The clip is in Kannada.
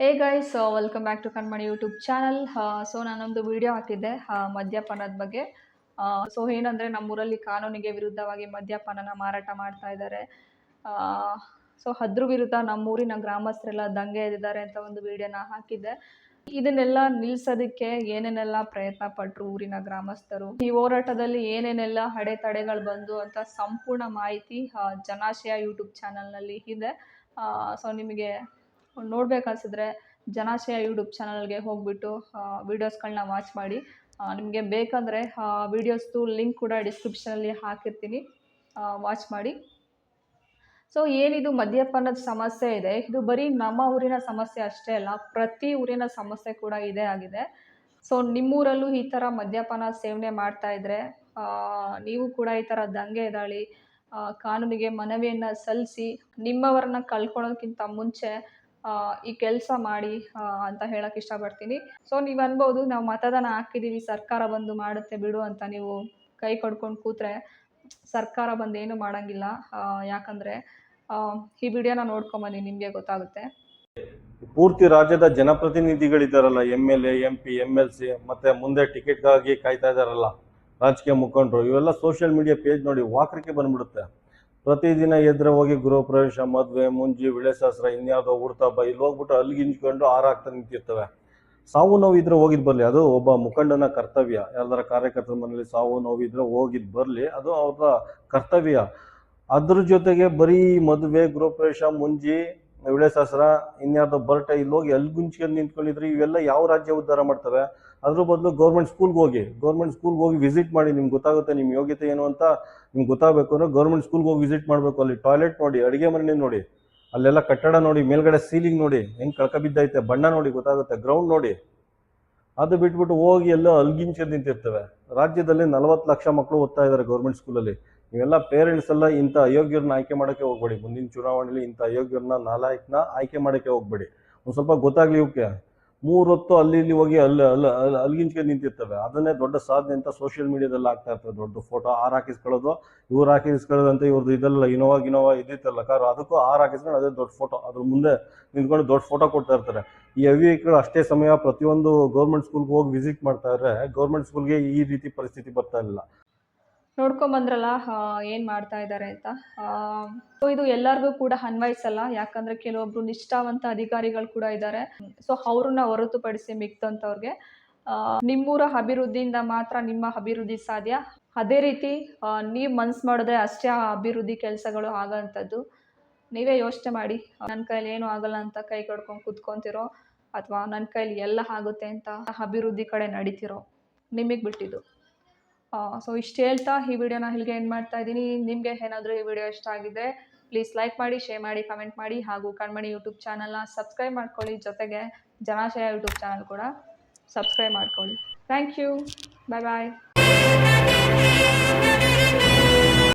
Hey guys welcome back to Kanmani YouTube channel so ನಾನೊಂದು ವಿಡಿಯೋ ಹಾಕಿದ್ದೆ ಮದ್ಯಪಾನದ ಬಗ್ಗೆ. ಸೊ ಏನಂದರೆ ನಮ್ಮೂರಲ್ಲಿ ಕಾನೂನಿಗೆ ವಿರುದ್ಧವಾಗಿ ಮದ್ಯಪಾನನ ಮಾರಾಟ ಮಾಡ್ತಾ ಇದ್ದಾರೆ. ಸೊ ಅದ್ರ ವಿರುದ್ಧ ನಮ್ಮೂರಿನ ಗ್ರಾಮಸ್ಥರೆಲ್ಲ ದಂಗೆ ಎದ್ದಿದ್ದಾರೆ ಅಂತ ಒಂದು ವಿಡಿಯೋನ ಹಾಕಿದ್ದೆ. ಇದನ್ನೆಲ್ಲ ನಿಲ್ಸೋದಕ್ಕೆ ಏನೇನೆಲ್ಲ ಪ್ರಯತ್ನ ಪಟ್ಟರು ಊರಿನ ಗ್ರಾಮಸ್ಥರು? ಈ ಹೋರಾಟದಲ್ಲಿ ಏನೇನೆಲ್ಲ ಅಡೆತಡೆಗಳು ಬಂದು ಅಂತ ಸಂಪೂರ್ಣ ಮಾಹಿತಿ ಜನಾಶಯ ಯೂಟ್ಯೂಬ್ ಚಾನಲ್ನಲ್ಲಿ ಇದೆ. ಸೊ ನಿಮಗೆ ನೋಡ್ಬೇಕನ್ಸಿದ್ರೆ ಜನಾಶಯ ಯೂಟ್ಯೂಬ್ ಚಾನಲ್ಗೆ ಹೋಗ್ಬಿಟ್ಟು ವೀಡಿಯೋಸ್ಗಳನ್ನ ವಾಚ್ ಮಾಡಿ. ನಿಮಗೆ ಬೇಕಂದರೆ ವೀಡಿಯೋಸ್ದು ಲಿಂಕ್ ಕೂಡ ಡಿಸ್ಕ್ರಿಪ್ಷನಲ್ಲಿ ಹಾಕಿರ್ತೀನಿ. ವಾಚ್ ಮಾಡಿ. ಸೊ ಏನಿದು ಮದ್ಯಪಾನದ ಸಮಸ್ಯೆ ಇದೆ? ಇದು ಬರೀ ನಮ್ಮ ಊರಿನ ಸಮಸ್ಯೆ ಅಷ್ಟೇ ಅಲ್ಲ, ಪ್ರತಿ ಊರಿನ ಸಮಸ್ಯೆ ಕೂಡ ಇದೇ ಆಗಿದೆ. ಸೊ ನಿಮ್ಮೂರಲ್ಲೂ ಈ ಥರ ಮದ್ಯಪಾನ ಸೇವನೆ ಮಾಡ್ತಾ ಇದ್ರೆ ನೀವು ಕೂಡ ಈ ಥರ ದಂಗೆ ಎದಾಳಿ ಕಾನೂನಿಗೆ ಮನವಿಯನ್ನು ಸಲ್ಲಿಸಿ, ನಿಮ್ಮವರನ್ನ ಕಳ್ಕೊಳ್ಳೋದಕ್ಕಿಂತ ಮುಂಚೆ ಈ ಕೆಲಸ ಮಾಡಿ ಅಂತ ಹೇಳಕ್ಕೆ ಇಷ್ಟಪಡ್ತೀನಿ. ಸೊ ನೀವು ಅನ್ಬೋದು ನಾವು ಮತದಾನ ಹಾಕಿದ್ದೀವಿ ಸರ್ಕಾರ ಬಂದು ಮಾಡುತ್ತೆ ಬಿಡು ಅಂತ ನೀವು ಕೈ ಕೊಡ್ಕೊಂಡು ಕೂತ್ರೆ ಸರ್ಕಾರ ಬಂದು ಏನು ಮಾಡೋಂಗಿಲ್ಲ. ಯಾಕಂದ್ರೆ ಈ ವಿಡಿಯೋನ ನೋಡ್ಕೊಂಬನ್ನಿ, ನಿಮಗೆ ಗೊತ್ತಾಗುತ್ತೆ. ಪೂರ್ತಿ ರಾಜ್ಯದ ಜನಪ್ರತಿನಿಧಿಗಳಿದ್ದಾರಲ್ಲ M L A, M P M L C, ಮತ್ತೆ ಮುಂದೆ ಟಿಕೆಟ್ಗಾಗಿ ಕಾಯ್ತಾ ಇದಾರಲ್ಲ, ರಾಜಕೀಯ ಮುಖಂಡರು, ಇವೆಲ್ಲ ಸೋಷಿಯಲ್ ಮೀಡಿಯಾ ಪೇಜ್ ನೋಡಿ ವಾಕರಿಕೆ ಬಂದ್ಬಿಡುತ್ತೆ. ಪ್ರತಿದಿನ ಎದ್ರೆ ಹೋಗಿ ಗೃಹ ಪ್ರವೇಶ ಮುಂಜಿ ಮುಂಜಿ ವಿಳೆಶಾಸ್ತ್ರ ಇನ್ಯಾವುದೋ ಹುಡ್ತಾಪ ಇಲ್ಲಿ ಹೋಗ್ಬಿಟ್ಟು ಅಲ್ಲಿಗಿಂಚ್ಕೊಂಡು ಆರಾಗ್ತಾ ನಿಂತಿರ್ತವೆ. ಸಾವು ನೋವು ಇದ್ರೆ ಹೋಗಿದ್ ಬರ್ಲಿ. ಅದು ಒಬ್ಬ ಮುಖಂಡನ ಕರ್ತವ್ಯ. ಎಲ್ಲರ ಕಾರ್ಯಕರ್ತರ ಮನೇಲಿ ಸಾವು ನೋವು ಇದ್ರೆ ಹೋಗಿದ್ ಬರ್ಲಿ. ಅದು ಅವ್ರ ಕರ್ತವ್ಯ. ಅದ್ರ ಜೊತೆಗೆ ಬರೀ ಮದುವೆ ಗೃಹ ಪ್ರವೇಶ ಮುಂಜಿ ವಿಳೆಶಾಸ್ತ್ರ ಇನ್ಯಾವುದೋ ಬರ್ಟೆ ಇಲ್ಲಿ ಹೋಗಿ ಅಲ್ಲಿ ಗುಂಚ್ಕೊಂಡು ನಿಂತ್ಕೊಂಡಿದ್ರೆ, ಇವೆಲ್ಲ ಯಾವ ರಾಜ್ಯ ಉದ್ಧಾರ ಮಾಡ್ತವೆ? ಅದ್ರ ಬದಲು ಗೌರ್ಮೆಂಟ್ ಸ್ಕೂಲ್ಗೆ ಹೋಗಿ ಗೌರ್ಮೆಂಟ್ ಸ್ಕೂಲ್ಗೆ ಹೋಗಿ ವಿಸಿಟ್ ಮಾಡಿ, ನಿಮ್ಗೆ ಗೊತ್ತಾಗುತ್ತೆ ನಿಮ್ಮ ಯೋಗ್ಯತೆ ಏನು ಅಂತ ನಿಮ್ಗೆ ಗೊತ್ತಾಗಬೇಕು ಅಂದ್ರೆ ಗೌರ್ಮೆಂಟ್ ಸ್ಕೂಲ್ಗೆ ಹೋಗಿ ವಿಸಿಟ್ ಮಾಡಬೇಕು. ಅಲ್ಲಿ ಟಾಯ್ಲೆಟ್ ನೋಡಿ, ಅಡುಗೆ ಮನೆ ನೋಡಿ, ಅಲ್ಲೆಲ್ಲ ಕಟ್ಟಡ ನೋಡಿ, ಮೇಲ್ಗಡೆ ಸೀಲಿಂಗ್ ನೋಡಿ, ಹೆಂಗೆ ಕಳ್ಕ ಬಿದ್ದೈತೆ, ಬಣ್ಣ ನೋಡಿ ಗೊತ್ತಾಗುತ್ತೆ ಗ್ರೌಂಡ್ ನೋಡಿ. ಅದು ಬಿಟ್ಬಿಟ್ಟು ಹೋಗಿ ಎಲ್ಲೋ ಅಲ್ಗಿಂಚದ್ ನಿಂತಿರ್ತವೆ. ರಾಜ್ಯದಲ್ಲಿ ನಲವತ್ತು ಲಕ್ಷ ಮಕ್ಕಳು ಓದ್ತಾ ಇದ್ದಾರೆ ಗೌರ್ಮೆಂಟ್ ಸ್ಕೂಲಲ್ಲಿ ನೀವೆಲ್ಲ ಪೇರೆಂಟ್ಸ್ ಎಲ್ಲ ಇಂಥ ಅಯೋಗ್ಯರನ್ನ ಆಯ್ಕೆ ಮಾಡೋಕ್ಕೆ ಹೋಗ್ಬೇಡಿ. ಮುಂದಿನ ಚುನಾವಣೆಯಲ್ಲಿ ಇಂಥ ಅಯೋಗ್ಯರನ್ನ, ನಾಲಾಯಕ್ನ ಆಯ್ಕೆ ಮಾಡೋಕ್ಕೆ ಹೋಗ್ಬೇಡಿ. ಒಂದು ಸ್ವಲ್ಪ ಗೊತ್ತಾಗ್ಲಿ ಇವಕ್ಕೆ ಮೂರು ಹೊತ್ತು ಅಲ್ಲಿ ಇಲ್ಲಿ ಹೋಗಿ ಅಲ್ಲಿ ಅಲ್ಲಿ ಅಲ್ಲಿ ನಿಂತಿರ್ತವೆ. ಅದನ್ನೇ ದೊಡ್ಡ ಸಾಧನೆ ಅಂತ ಸೋಷಿಯಲ್ ಮೀಡಿಯಾದಲ್ಲಿ ಆಗ್ತಾ ಇರ್ತದೆ. ದೊಡ್ಡ ಫೋಟೋ ಆರ್ ಹಾಕಿಸ್ಕೊಳ್ಳೋದು, ಇವ್ರು ಹಾಕಿಸ್ಕೊಳ್ಳೋದು ಅಂತ ಇವ್ರದ್ದು ಇದೆಲ್ಲ ಇನೋವಾ, ಗಿನೋವಾ ಇದ್ದಿತ್ತಲ್ಲ ಕಾರು, ಅದಕ್ಕೂ ಆರ್ ಹಾಕಿಸ್ಕೊಂಡು ಅದೇ ದೊಡ್ಡ ಫೋಟೋ ಅದ್ರ ಮುಂದೆ ನಿಂತ್ಕೊಂಡು ದೊಡ್ಡ ಫೋಟೋ ಕೊಡ್ತಾ ಇರ್ತಾರೆ. ಈ ಅವಿವೇಕಗಳು ಅಷ್ಟೇ ಸಮಯ ಪ್ರತಿಯೊಂದು ಗೌರ್ಮೆಂಟ್ ಸ್ಕೂಲ್ಗೆ ಹೋಗಿ ವಿಸಿಟ್ ಮಾಡ್ತಾ ಇದ್ರೆ ಗೌರ್ಮೆಂಟ್ ಸ್ಕೂಲ್ಗೆ ಈ ರೀತಿ ಪರಿಸ್ಥಿತಿ ಬರ್ತಾ ಇಲ್ಲ ನೋಡ್ಕೊಂಬಂದ್ರಲ್ಲ ಏನು ಮಾಡ್ತಾ ಇದ್ದಾರೆ ಅಂತ. ಸೊ ಇದು ಎಲ್ಲರಿಗೂ ಕೂಡ ಅನ್ವಯಿಸಲ್ಲ, ಯಾಕಂದ್ರೆ ಕೆಲವೊಬ್ರು ನಿಷ್ಠಾವಂತ ಅಧಿಕಾರಿಗಳು ಕೂಡ ಇದ್ದಾರೆ ಸೊ ಅವ್ರನ್ನ ಹೊರತುಪಡಿಸಿ ಮಿಕ್ತಂಥವ್ರಿಗೆ ನಿಮ್ಮೂರ ಅಭಿವೃದ್ಧಿಯಿಂದ ಮಾತ್ರ ನಿಮ್ಮ ಅಭಿವೃದ್ಧಿ ಸಾಧ್ಯ. ಅದೇ ರೀತಿ ನೀವು ಮನ್ಸು ಮಾಡಿದ್ರೆ ಅಷ್ಟೇ ಆ ಅಭಿವೃದ್ಧಿ ಕೆಲಸಗಳು ಆಗೋಂಥದ್ದು ನೀವೇ ಯೋಚನೆ ಮಾಡಿ ನನ್ನ ಕೈಲಿ ಏನು ಆಗಲ್ಲ ಅಂತ ಕೈ ಕಡ್ಕೊಂಡು ಕುತ್ಕೊಂತಿರೋ, ಅಥವಾ ನನ್ನ ಕೈಲಿ ಎಲ್ಲ ಆಗುತ್ತೆ ಅಂತ ಅಭಿವೃದ್ಧಿ ಕಡೆ ನಡೀತಿರೋ, ನಿಮಗೆ ಬಿಟ್ಟಿದ್ದು. ಸೊ ಇಷ್ಟು ಹೇಳ್ತಾ ಈ ವಿಡಿಯೋನ ಇಲ್ಲಿಗೆ ಎಂಡ್ ಮಾಡ್ತಾ ಇದ್ದೀನಿ. ನಿಮಗೆ ಏನಾದರೂ ಈ ವಿಡಿಯೋ ಇಷ್ಟ ಆಗಿದ್ದರೆ ಪ್ಲೀಸ್ ಲೈಕ್ ಮಾಡಿ ಶೇರ್ ಮಾಡಿ ಕಮೆಂಟ್ ಮಾಡಿ, ಹಾಗೂ ಕಣ್ಮಣಿ ಯೂಟ್ಯೂಬ್ ಚಾನಲ್ನ ಸಬ್ಸ್ಕ್ರೈಬ್ ಮಾಡ್ಕೊಳ್ಳಿ. ಜೊತೆಗೆ ಜನಾಶಯ ಯೂಟ್ಯೂಬ್ ಚಾನಲ್ ಕೂಡ ಸಬ್ಸ್ಕ್ರೈಬ್ ಮಾಡ್ಕೊಳ್ಳಿ. Thank you bye bye